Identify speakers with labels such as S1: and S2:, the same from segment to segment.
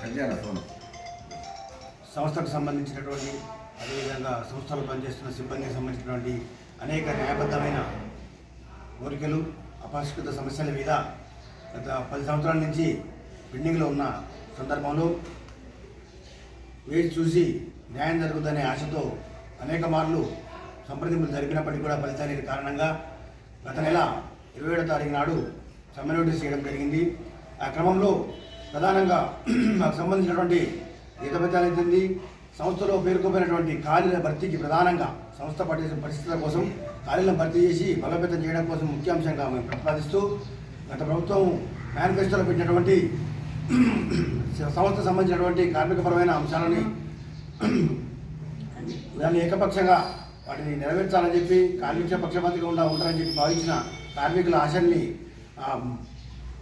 S1: కళ్యాణ ఫోన్
S2: సంస్థకు సంబంధించినటువంటి అదేవిధంగా సంస్థలో పనిచేస్తున్న సిబ్బందికి సంబంధించినటువంటి అనేక న్యాయబద్ధమైన కోరికలు అపరిష్కృత సమస్యల మీద గత పది సంవత్సరాల నుంచి పెండింగ్లో ఉన్న సందర్భంలో వేచి చూసి న్యాయం జరుగుతుందనే ఆశతో అనేక మార్లు సంప్రదింపులు జరిపినప్పటికీ కూడా ఫలితానికి కారణంగా గత నెల ఇరవై ఏడో తారీఖు నాడు సమ్మె నోటీస్ చేయడం జరిగింది. ఆ క్రమంలో ప్రధానంగా మాకు సంబంధించినటువంటి ఈతపత్యాలైతుంది సంస్థలో పేర్కొపోయినటువంటి ఖాళీల భర్తీకి ప్రధానంగా సంస్థ పట్టేసిన పరిస్థితుల కోసం ఖాళీలను భర్తీ చేసి బలోపేతం చేయడం కోసం ముఖ్యాంశంగా మేము ప్రతిపాదిస్తూ గత ప్రభుత్వం మేనిఫెస్టోలో పెట్టినటువంటి సంస్థ సంబంధించినటువంటి కార్మికపరమైన అంశాలని దాన్ని ఏకపక్షంగా వాటిని నెరవేర్చాలని చెప్పి కార్మిక పక్షపాతిగా ఉండా ఉంటారని చెప్పి భావించిన కార్మికుల ఆశల్ని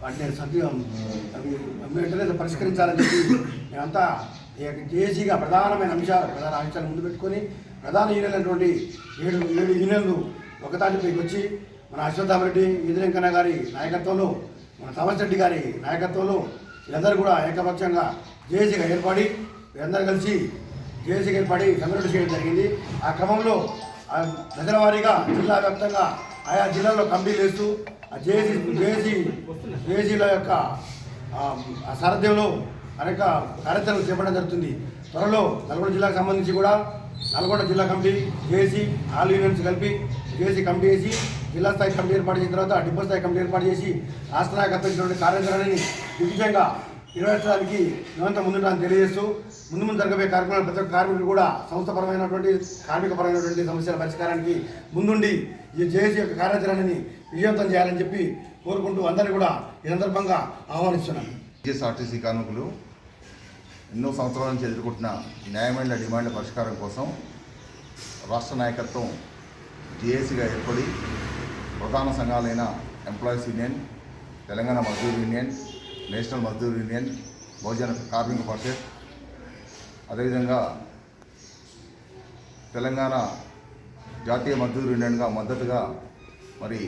S2: వాటిని సద్వి అవి వెంటనే పరిష్కరించాలని చెప్పి మేమంతా జేసీగా ప్రధానమైన అంశాలు ప్రధాన అంశాలు ముందు పెట్టుకొని ప్రధాన యూనియన్లైనటువంటి ఏడు ఏడు యూనియన్లు ఒకదానిపైకి వచ్చి మన అశ్వత్థామరెడ్డి ఈదిరెంకన్న గారి నాయకత్వంలో మన థామస్ రెడ్డి గారి నాయకత్వంలో వీళ్ళందరూ కూడా ఏకపక్షంగా జేసీగా ఏర్పడి వీళ్ళందరూ కలిసి జేఏసీకి ఏర్పడి సంఘటన చేయడం జరిగింది. ఆ క్రమంలో ఆ దశల వారీగా జిల్లా వ్యాప్తంగా ఆయా జిల్లాల్లో కమిటీలు వేస్తూ జేసీ జేసీ జేజీల యొక్క సారథ్యంలో అనేక కార్యక్రమాలు చేపట్టడం జరుగుతుంది. త్వరలో నల్గొండ జిల్లాకు సంబంధించి కూడా నల్గొండ జిల్లా కమిటీ జేసీ ఆల్ యూనియన్స్ కలిపి జేఏసీ కమిటీ వేసి జిల్లా స్థాయి కమిటీ ఏర్పాటు చేసిన తర్వాత డిపో స్థాయి కమిటీ ఏర్పాటు చేసి రాష్ట్ర నాయకత్వం కార్యాచరణని దిగ్విజయంగా నిర్వహించడానికి నిరంతరం ముందుంటామని తెలియజేస్తూ ముందు ముందు జరగబోయే కార్యక్రమాలు ప్రతి ఒక్క కార్మికులు కూడా సంస్థపరమైనటువంటి కార్మికపరమైనటువంటి సమస్యల పరిష్కారానికి ముందుండి ఈ జేఏసీ యొక్క కార్యాచరణని విజయవంతం చేయాలని చెప్పి కోరుకుంటూ అందరినీ కూడా ఈ సందర్భంగా ఆహ్వానిస్తున్నాను.
S1: టీఎస్ఆర్టీసీ కార్మికులు ఎన్నో సంవత్సరాల నుంచి ఎదుర్కొంటున్న న్యాయమైన డిమాండ్ల పరిష్కారం కోసం రాష్ట్ర నాయకత్వం జేఏసీగా ఏర్పడి ప్రధాన సంఘాలైన employees union Telangana Mazdoor union national Mazdoor union Bahujana Karmika Parishad అదేవిధంగా తెలంగాణ జాతీయ మజ్దూర్ యూనియన్గా మద్దతుగా మరి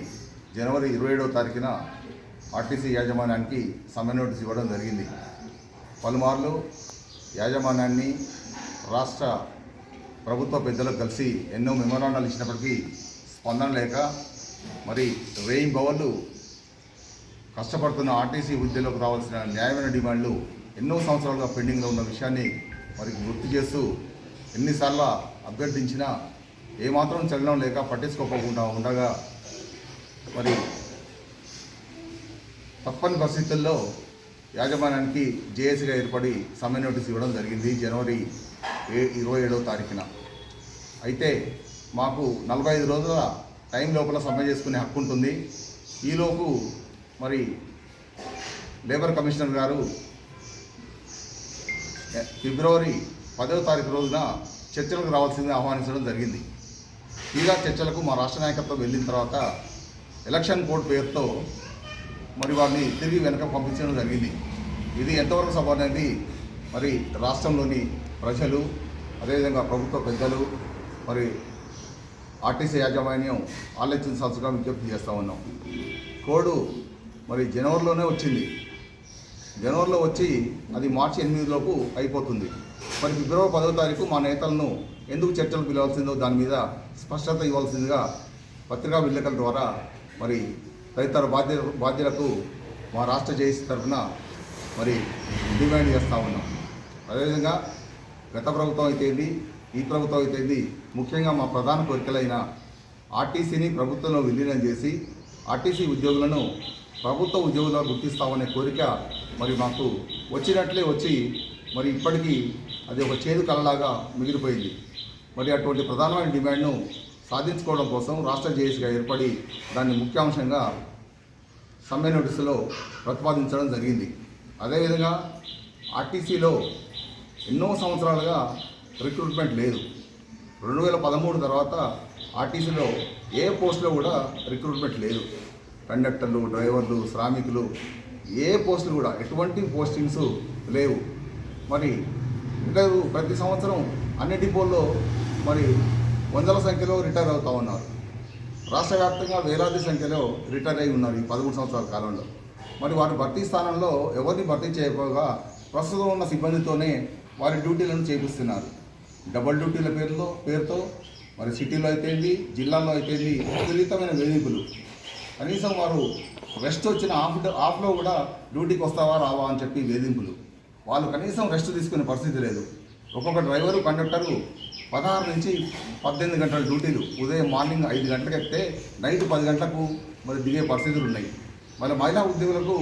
S1: జనవరి ఇరవై ఏడవ తారీఖున ఆర్టీసీ యాజమాన్యానికి సమ్మె నోటీస్ ఇవ్వడం జరిగింది. పలుమార్లు యాజమాన్యాన్ని రాష్ట్ర ప్రభుత్వ పెద్దలకు కలిసి ఎన్నో మెమోరాండాలు ఇచ్చినప్పటికీ స్పందన లేక మరి రేయింగ్ బవర్లు కష్టపడుతున్న ఆర్టీసీ ఉద్యోగులకు రావాల్సిన న్యాయమైన డిమాండ్లు ఎన్నో సంవత్సరాలుగా పెండింగ్లో ఉన్న విషయాన్ని మరి గుర్తు చేస్తూ ఎన్నిసార్లు అభ్యర్థించినా ఏమాత్రం చలనం లేక పట్టించుకోకుండా ఉండగా మరి తప్పని పరిస్థితుల్లో యాజమాన్యానికి జేఏసీగా ఏర్పడి సమ్మె నోటీస్ ఇవ్వడం జరిగింది జనవరి ఏ ఇరవై ఏడవ తారీఖున. అయితే మాకు నలభై ఐదు రోజుల టైం లోపల సమ్మె చేసుకునే హక్కు ఉంటుంది. ఈలోపు మరి లేబర్ కమిషనర్ గారు ఫిబ్రవరి పదవ తారీఖు రోజున చర్చలకు రావాల్సింది ఆహ్వానించడం జరిగింది. తీరా చర్చలకు మా రాష్ట్ర నాయకత్వం వెళ్ళిన తర్వాత ఎలక్షన్ కోడ్ పేరుతో మరి వారిని తిరిగి వెనక పంపించడం జరిగింది. ఇది ఎంతవరకు సభ అనేది మరి రాష్ట్రంలోని ప్రజలు అదేవిధంగా ప్రభుత్వ పెద్దలు మరి ఆర్టీసీ యాజమాన్యం ఆలోచించాల్సిగా విజ్ఞప్తి చేస్తూ ఉన్నాం. కోడ్ మరి జనవరిలోనే వచ్చింది. జనవరిలో వచ్చి అది మార్చి ఎనిమిదిలోపు అయిపోతుంది. మరి ఫిబ్రవరి పదవ తారీఖు మా నేతలను ఎందుకు చర్చలు పిలవాల్సిందో దాని మీద స్పష్టత ఇవ్వాల్సిందిగా పత్రికా విలేకరుల ద్వారా మరి తదితర బాధ్య బాధ్యులకు మా రాష్ట్ర జేసీ తరఫున మరి డిమాండ్ చేస్తూ ఉన్నాం. అదేవిధంగా గత ప్రభుత్వం అయితేంది ఈ ప్రభుత్వం అయితేంది ముఖ్యంగా మా ప్రధాన కోరికలైన ఆర్టీసీని ప్రభుత్వంలో విలీనం చేసి ఆర్టీసీ ఉద్యోగులను ప్రభుత్వ ఉద్యోగులుగా గుర్తిస్తామనే కోరిక మరి మాకు వచ్చినట్లే వచ్చి మరి ఇప్పటికీ అది ఒక చేదు కళలాగా మిగిలిపోయింది. మరి అటువంటి ప్రధానమైన డిమాండ్ను సాధించుకోవడం కోసం రాష్ట్ర జేఏసీగా ఏర్పడి దాన్ని ముఖ్యాంశంగా సమ్మె నోటీసులో ప్రతిపాదించడం జరిగింది. అదేవిధంగా ఆర్టీసీలో ఎన్నో సంవత్సరాలుగా రిక్రూట్మెంట్ లేదు. రెండు వేల పదమూడు తర్వాత ఆర్టీసీలో ఏ పోస్టులో కూడా రిక్రూట్మెంట్ లేదు. కండక్టర్లు డ్రైవర్లు శ్రామికులు ఏ పోస్టులు కూడా ఎటువంటి పోస్టింగ్స్ లేవు. మరి రిటైర్ ప్రతి సంవత్సరం అన్ని డిపోల్లో మరి వందల సంఖ్యలో రిటైర్ అవుతూ ఉన్నారు. రాష్ట్ర వ్యాప్తంగా వేలాది సంఖ్యలో రిటైర్ అయి ఉన్నారు ఈ పదమూడు సంవత్సరాల కాలంలో. మరి వారి భర్తీ స్థానంలో ఎవరిని భర్తీ చేయకపోగా ప్రస్తుతం ఉన్న సిబ్బందితోనే వారి డ్యూటీలను చేపిస్తున్నారు. డబల్ డ్యూటీల పేరుతో పేరుతో మరి సిటీలో అయితేంది జిల్లాలో అయితేంది విపరీతమైన వేధింపులు. కనీసం వారు రెస్ట్ వచ్చిన ఆఫ్ ఆఫ్లో కూడా డ్యూటీకి వస్తావా రావా అని చెప్పి వేధింపులు. వాళ్ళు కనీసం రెస్ట్ తీసుకునే పరిస్థితి లేదు. ఒక్కొక్క డ్రైవరు కండక్టరు పదహారు నుంచి పద్దెనిమిది గంటల డ్యూటీలు. ఉదయం మార్నింగ్ ఐదు గంటలకు ఎక్కితే నైట్ పది గంటలకు మరి దిగే పరిస్థితులు ఉన్నాయి. మరి మహిళా ఉద్యోగులకు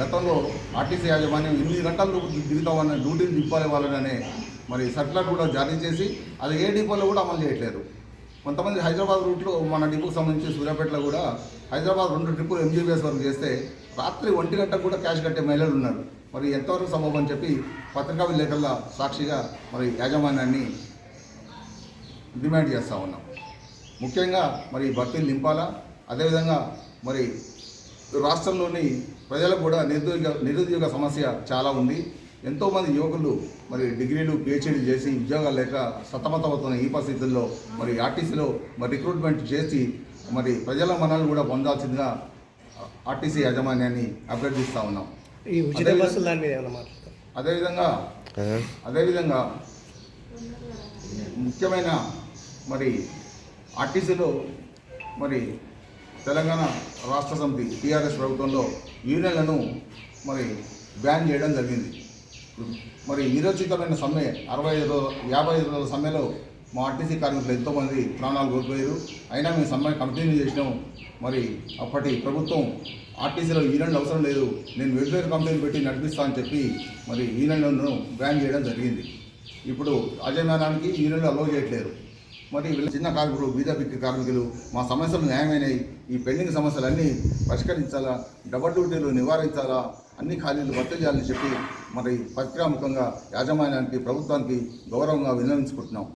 S1: గతంలో ఆర్టీసీ యాజమాన్యం ఎనిమిది గంటలు దిగుతామన్న డ్యూటీలు దింపాలి వాళ్ళనే మరి సర్కులర్ కూడా జారీ చేసి అది ఏ డిపోలో కూడా అమలు చేయట్లేదు. కొంతమంది హైదరాబాద్ రూట్లో మన డిపోకి సంబంధించి సూర్యాపేటలో కూడా హైదరాబాద్ రెండు ట్రిప్పులు ఎంజీబీఎస్ వరకు చేస్తే రాత్రి ఒంటి గంటకు కూడా క్యాష్ కట్టే మహిళలు ఉన్నారు. మరి ఎంతవరకు సంభవం అని చెప్పి పత్రికా విలేకరుల సాక్షిగా మరి యాజమాన్యాన్ని డిమాండ్ చేస్తూ ఉన్నాం. ముఖ్యంగా మరి భర్తీలు నింపాలా? అదేవిధంగా మరి రాష్ట్రంలోని ప్రజలకు కూడా నిరుద్యోగ నిరుద్యోగ సమస్య చాలా ఉంది. ఎంతోమంది యువకులు మరి డిగ్రీలు పిహెచ్డీలు చేసి ఉద్యోగాలు లేక సతమతమవుతున్న ఈ పరిస్థితుల్లో మరి ఆర్టీసీలో మరి రిక్రూట్మెంట్ చేసి మరి ప్రజల మనాలు కూడా పొందాల్సిందిగా ఆర్టీసీ యాజమాన్యాన్ని అభ్యర్థిస్తూ ఉన్నాం. అదేవిధంగా అదేవిధంగా ముఖ్యమైన మరి ఆర్టీసీలో మరి తెలంగాణ రాష్ట్ర సమితి టీఆర్ఎస్ ప్రభుత్వంలో యూనియన్లను మరి బ్యాన్ చేయడం జరిగింది. మరి నిరోచితమైన సమ్మె అరవై ఐదు రోజు యాభై ఐదు రోజుల సమ్మెలో మా ఆర్టీసీ కార్మికులు ఎంతోమంది ప్రాణాలు కోల్పోయారు. అయినా మేము సమ్మె కంటిన్యూ చేసినాం మరి అప్పటి ప్రభుత్వం ఆర్టీసీలో యూనియన్లు అవసరం లేదు. నేను వెల్ఫేర్ కంపెనీ పెట్టి నడిపిస్తా అని చెప్పి మరి యూనియన్లను బ్యాన్ చేయడం జరిగింది. ఇప్పుడు అజయమానానికి యూనియన్లు అలో చేయట్లేదు మరి వీళ్ళ చిన్న కార్మికులు బీద బిక్కి కార్మికులు మా సమస్యలు న్యాయమైనవి ఈ పెండింగ్ సమస్యలన్నీ పరిష్కరించాలా డబల్ డ్యూటీలు నివారించాలా అన్ని ఖాళీలు భర్తీ చేయాలని చెప్పి మరి పత్రికాముఖంగా యాజమాన్యానికి ప్రభుత్వానికి గౌరవంగా విన్నవించుకుంటున్నాం.